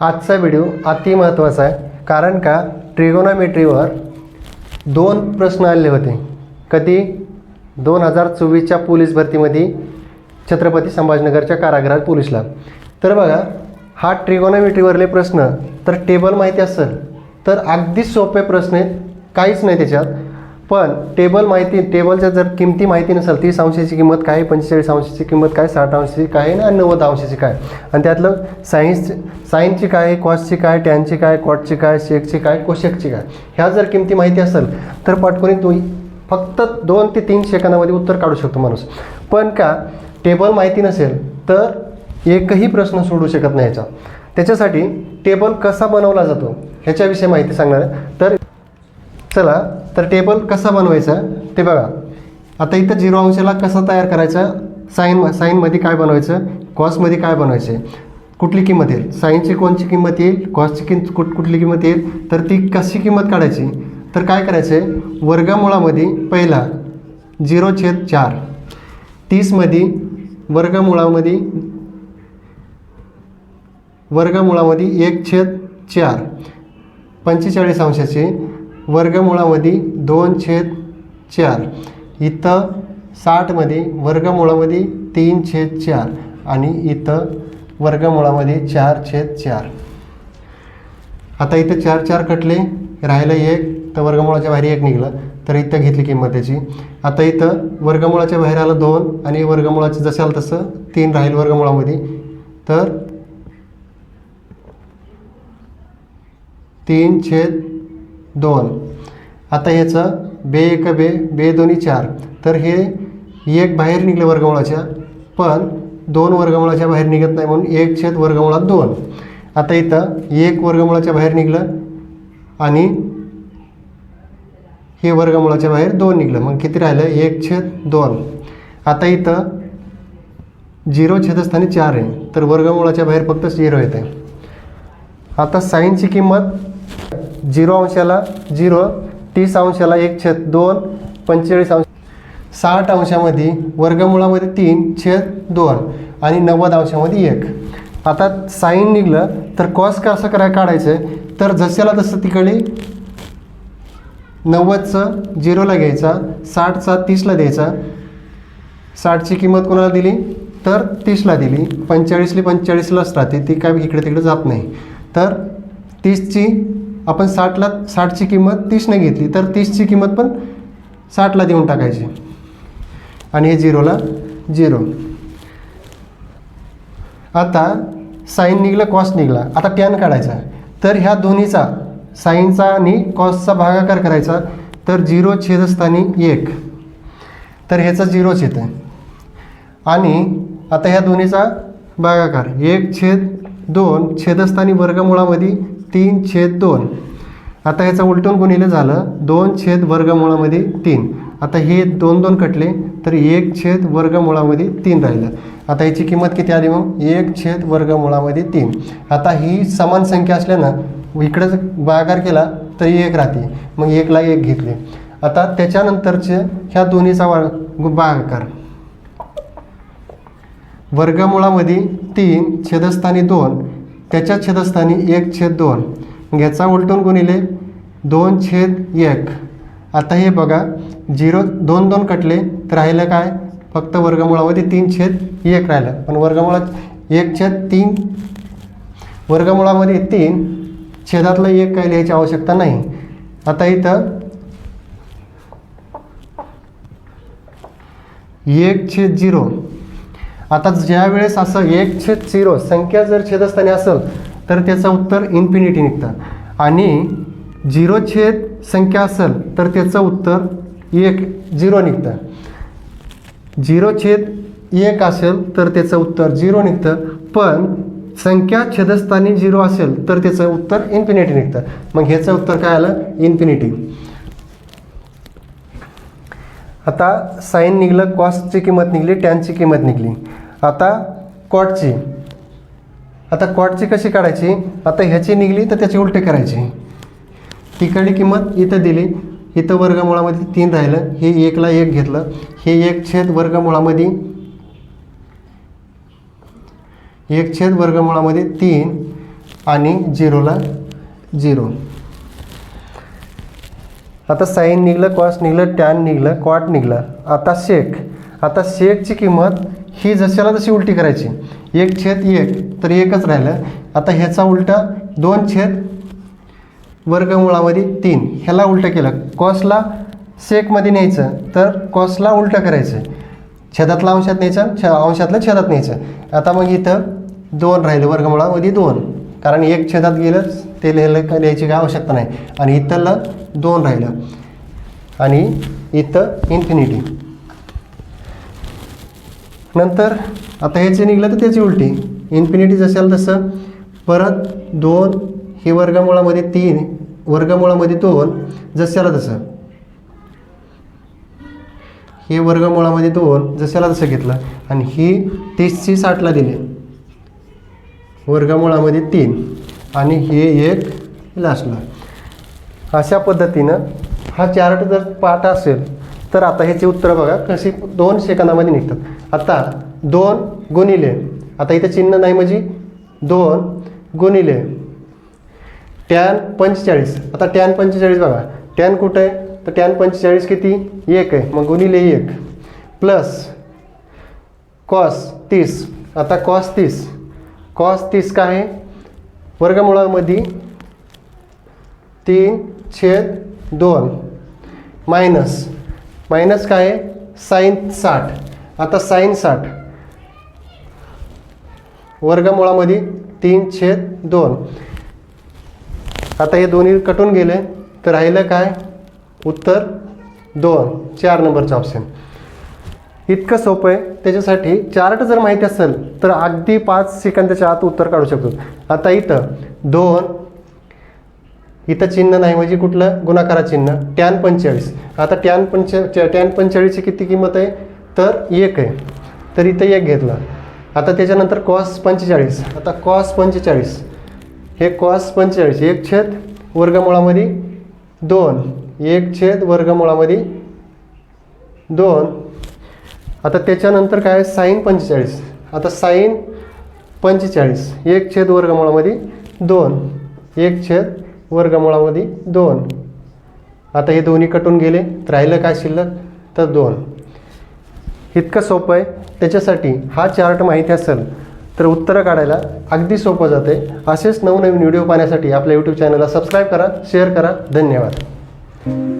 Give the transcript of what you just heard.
आजचा व्हिडिओ अति महत्त्वाचा आहे. कारण का? ट्रिगोनॉमेट्रीवर दोन प्रश्न आले होते. कधी? दोन हजार चोवीसच्या पोलीस भरतीमध्ये छत्रपती संभाजीनगरच्या कारागृहात पोलीसला. तर बघा हा ट्रिगोनॉमेट्रीवरले प्रश्न तर टेबल माहिती असेल तर अगदी सोपे प्रश्न आहेत. काहीच नाही त्याच्यात. पण टेबल माहिती टेबलच्या जर किमती माहिती नसेल तीस अंशाची किंमत काय पंचेचाळीस अंशाची किंमत काय साठ अंशाची काय आणि नव्वद अंशाची काय? आणि त्यातलं सायन्स सायन्सची काय कॉसची काय टॅनची काय कॉटची काय शेकची काय कोशेकची काय? ह्या जर किमती माहिती असेल तर पटकोनी तू फक्त दोन ते तीन सेकंदामध्ये उत्तर काढू शकतो माणूस. पण का टेबल माहिती नसेल तर एकही प्रश्न सोडू शकत नाही याचा. त्याच्यासाठी टेबल कसा बनवला जातो ह्याच्याविषयी माहिती सांगणार आहे. तर चला तर टेबल कसा बनवायचा? ते बघा. आता इथं झिरो अंशाला कसा तयार करायचा? साईन साईनमध्ये काय बनवायचं? कॉसमध्ये काय बनवायचं? कुठली किंमत येईल? साईनची कोणची किंमत येईल? कॉसची किं कुठ कुठली किंमत येईल? तर ती कशी किंमत काढायची? तर काय करायचं? आहे वर्गमुळामध्ये पहिला झिरो छेद चार. तीसमध्ये वर्गमुळामध्ये वर्गमुळामध्ये एक छेद चार. पंचेचाळीस अंशाचे वर्गमुळामध्ये दोन छेद चार. इथं साठमध्ये वर्गमुळामध्ये तीन छेद चार आणि इथं वर्गमुळामध्ये चार छेद चार. आता इथं चार चार कटले राहिलं एक तर वर्गमुळाच्या बाहेर एक निघलं. तर इथं घेतली किंमत त्याची. आता इथं वर्गमुळाच्या बाहेर आलं दोन आणि वर्गमुळाचं जसाल तसं तीन राहील वर्गमुळामध्ये तर तीन छेद दोन. आता ह्याचं बे एक बे बे दोन्ही चार. तर हे एक बाहेर निघलं वर्गमुळाच्या पण दोन वर्गमुळाच्या बाहेर निघत नाही म्हणून एक छेद वर्गमुळात दोन. आता इथं एक वर्गमुळाच्या बाहेर निघलं आणि हे वर्गमुळाच्या बाहेर दोन निघलं. मग किती राहिलं? एक छेद दोन. आता इथं झिरो छेदस्थानी चार आहे. तर वर्गमुळाच्या बाहेर फक्त झिरो येते आता साईनची किंमत झिरो अंशाला झिरो तीस अंशाला एक छेद दोन पंचेचाळीस अंश साठ अंशामध्ये वर्गमुळामध्ये तीन छेद दोन आणि नव्वद अंशामध्ये एक. आता साईन निघलं तर कॉस कसं कराय काढायचं आहे. तर जशाला तसं तिकडे नव्वदचं झिरोला घ्यायचा साठचा तीसला द्यायचा. साठची किंमत कोणाला दिली? तर तीसला दिली. पंचेचाळीसली पंचेचाळीसलाच राहते. ती काय इकडे तिकडे जात नाही. तर तीसची आपण साठला साठची किंमत तीसने घेतली तर तीसची किंमत पण साठला देऊन टाकायची. आणि हे झिरोला झिरो. आता साईन निघलं कॉस्ट निघला. आता टॅन काढायचा तर ह्या दोन्हीचा साईनचा आणि कॉस्टचा भागाकार करायचा तर झिरो छेदस्थानी एक. तर ह्याचा झिरोच येतं आणि आता ह्या दोन्हीचा भागाकार एक छेद दोन छेदस्थानी वर्गमुळामध्ये तीन छेद दोन. आता ह्याचं उलटून गुणिले झालं दोन छेद वर्गमुळामध्ये तीन. आता हे दोन दोन कटले तर एक छेद वर्गमुळामध्ये तीन राहिलं. आता याची किंमत किती आली मग? एक छेद वर्गमुळामध्ये तीन. आता ही समान संख्या असल्यानं इकडं जर भागाकार केला तर एक राहते. मग एकला एक घेतले. आता त्याच्यानंतरचे ह्या दोन्हीचा वा भागाकार वर्गमुळामध्ये तीन छेदस्थानी दोन त्याच्या छेदस्थानी एक छेद दोन. घ्याचा उलटून गुणिले दोन छेद एक. आता हे बघा झिरो दोन दोन कटले तर राहिलं काय? फक्त वर्गमुळामध्ये तीन छेद एक राहिलं. पण वर्गमुळात एक छेद तीन वर्गमुळामध्ये तीन छेदातलं एक काय लिहायची आवश्यकता नाही. आता इथं एक छेद झिरो. आता ज्या वेळेस असं एक छेद झिरो संख्या जर छेदस्थानी असेल तर त्याचं उत्तर इन्फिनिटी निघतं. आणि झिरो छेद संख्या असेल तर त्याचं उत्तर एक झिरो निघतं. झिरो छेद एक असेल तर त्याचं उत्तर झिरो निघतं. पण संख्या छेदस्थानी झिरो असेल तर त्याचं उत्तर इन्फिनिटी निघतं. मग ह्याचं उत्तर काय आलं? इन्फिनिटी आता साईन निघलं कॉस्टची किंमत निघली टॅनची किंमत निघली. आता कॉटची आता कॉटची कशी काढायची? आता ह्याची निघली तर त्याची उलटे करायची. तिकडली किंमत इथं दिली. इथं वर्गमुळामध्ये तीन राहिलं. हे एकला एक घेतलं. हे एक छेद वर्गमुळामध्ये एक छेद वर्गमुळामध्ये तीन आणि झिरोला झिरो. आता साईन निघलं कॉस निघलं टॅन निघलं क्वाट निघलं. आता शेक आता शेकची किंमत ही जशाला तशी उलटी करायची. एक छेद एक तर एकच राहिलं. आता ह्याचा उलटा दोन छेद वर्गमुळामध्ये तीन. ह्याला उलटं केलं. कॉसला शेकमध्ये न्यायचं तर कॉसला उलटं करायचं. छेदातला अंशात न्यायचं छ अंशातलं छेदात न्यायचं. आता मग इथं दोन राहिलं वर्गमुळामध्ये दोन. कारण एक छेदात गेलंच ते लिहिलं का लिहायची काय आवश्यकता नाही. आणि इथलं दोन राहिलं. आणि इथं इन्फिनिटी नंतर आता ह्याचे निघलं तर त्याची उलटी. इन्फिनिटी जशाल तसं परत दोन हे वर्गमुळामध्ये तीन वर्गमुळामध्ये दोन जशाला तसं. हे वर्गमुळामध्ये दोन जशाला तसं घेतलं. आणि ही तीसची साठला दिली. वर्गमुळामध्ये तीन. आणि हे एक लास्टला अशा पद्धतीनं हा चार्ट जर पाठ असेल तर आता ह्याची उत्तरं बघा. कशी दोन सेकंदामध्ये निघतात. आता दोन गुणिले. आता इथं चिन्ह नाही म्हणजे दोन गुणिले. टॅन पंचेचाळीस. आता टॅन पंचेचाळीस बघा. टॅन कुठं आहे? तर टॅन पंचेचाळीस किती? एक आहे. मग गुणिले एक. प्लस कॉस तीस. आता कॉस तीस. कॉस तीस काय आहे? वर्गमुळामध्ये तीन छेद दोन. मायनस मायनस काय आहे? साईन साठ. आता साईन साठ. वर्गमुळामध्ये तीन छेद दोन. आता हे दोन्ही कटून गेले तर राहिलं काय? उत्तर दोन. चार नंबरचं ऑप्शन इतकं सोपं आहे. त्याच्यासाठी चार्ट जर माहिती असेल तर अगदी पाच सेकंदाच्या आत उत्तर काढू शकतो. आता इथं दोन इथं चिन्ह नाही म्हणजे कुठलं? गुणाकारा चिन्ह. टॅन पंचेचाळीस. आता टॅन पंच टॅन पंचेचाळीसची किती किंमत आहे? तर एक आहे. तर इथं एक घेतला. आता त्याच्यानंतर कॉस पंचेचाळीस. आता कॉस पंचेचाळीस. हे कॉस पंचेचाळीस. एक छेद वर्गमुळामध्ये दोन. एक छेद वर्गमुळामध्ये दोन. आता त्याच्यानंतर काय साईन पंचेचाळीस. आता साईन पंचेचाळीस. एक छेद वर्गमुळामध्ये दोन. एक छेद वर्गमुळामध्ये दोन. आता हे दोन्ही कटून गेले तर राहिलं काय शिल्लक? तर दोन. इतकं सोपं आहे. त्याच्यासाठी हा चार्ट माहिती असेल तर उत्तरं काढायला अगदी सोपं जाते. असेच नवनवीन व्हिडिओ पाहण्यासाठी आपल्या यूट्यूब चॅनलला सबस्क्राईब करा शेअर करा. धन्यवाद.